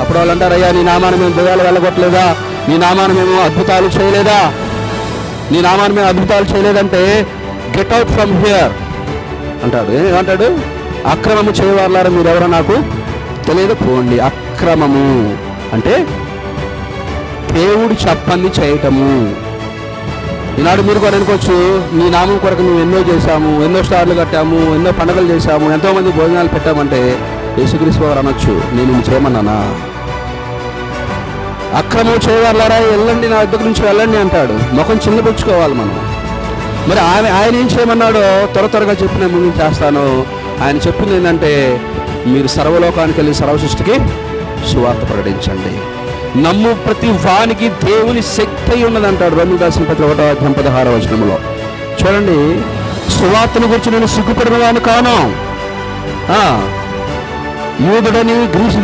అప్పుడు వాళ్ళు అంటారు అయ్యా నీ నామాన్ని మేము దెయ్యాలు వెళ్ళగొట్టలేదా? నీ నామాన్ని మేము అద్భుతాలు చేయలేదా? నీ నామాన్ని మేము అద్భుతాలు చేయలేదంటే గెట్ అవుట్ ఫ్రమ్ హియర్ అంటాడు. ఏమంటాడు అక్రమము చేయవాళ్ళారా మీరెవరో నాకు తెలియదు పోండి అక్రమము అంటే దేవుడు చెప్పంది చేయటము ఈనాడు మీరు కూడా అనుకోవచ్చు నీ నామం కొరకు మేము ఎన్నో చేశాము ఎన్నో స్టార్లు కట్టాము ఎన్నో పండుగలు చేశాము ఎంతో మంది భోజనాలు పెట్టామంటే యేసుక్రీస్తు వారు అనొచ్చు నేను చేయమన్నానా? అక్రమం చేయగలరా? వెళ్ళండి నా దగ్గర నుంచి వెళ్ళండి అంటాడు. ముఖం చిన్నపుచ్చుకోవాలి మనం. మరి ఆయన ఆయన ఏం చేయమన్నాడో త్వర త్వరగా చెప్పిన ముందు చేస్తాను. ఆయన చెప్పింది ఏంటంటే మీరు సర్వలోకానికి వెళ్ళి సర్వ సృష్టికి సువార్త ప్రకటించండి. నమ్ము ప్రతి వానికి దేవుని శక్తి అయి ఉన్నది రెండు దాసిన ప్రతి ఒకటో అధ్యాయం పదహారో వచనంలో. చూడండి సువార్తను గురించి నేను సిగ్గుపడిన వాడిని కాను. యూదుడని గ్రీసు